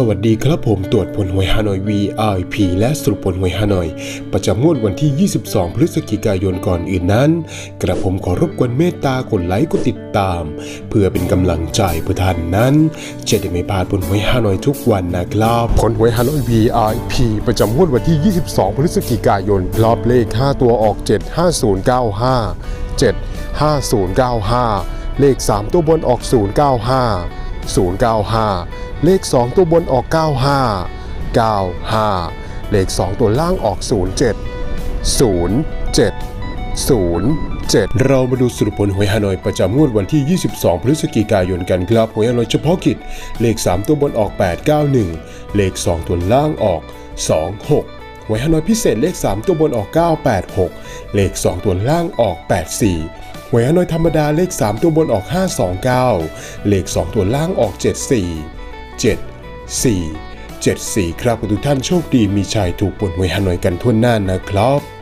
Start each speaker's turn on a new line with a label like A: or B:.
A: สวัสดีครับผมตรวจผลหวยฮานอย VIP และสรุปผลหวยฮานอย ประจำงวดวันที่ 22 พฤศจิกายนก่อนอื่นนั้น กระผมขอรบกวนเมตตากดไลค์กดติดตาม เพื่อเป็นกำลังใจเพื่อท่านนั้น จะได้ไม่พลาดผลหวยฮานอยทุกวันนะครับผลหวยฮานอย VIP ประจำงวดวันที่ 22 พฤศจิกายนรอบเลข 5 ตัวออก 75095 75095 เลข 3 ตัวบนออก 095 095 เลข 2 ตัวบนออก 95 95 เลข 2 ตัวล่างออก 07 07 07 เรามาดูสรุปผลหวยฮานอยประจำงวดวันที่ 22 พฤศจิกายนกันครับหวยฮานอยเฉพาะกิจ เลข 3 ตัวบนออก 891 เลข 2 ตัวล่างออก 26หวยฮานอยพิเศษเลข 3 ตัวบนออก 986 เลข 2 ตัวล่างออก 84 หวยฮานอยธรรมดาเลข 3 ตัวบนออก 529 เลข 2 ตัวล่างออก 74 7 4 7 4 ครับทุกท่านโชคดีมีชัยถูกปนหวยฮานอยกันทั่วหน้านะครับ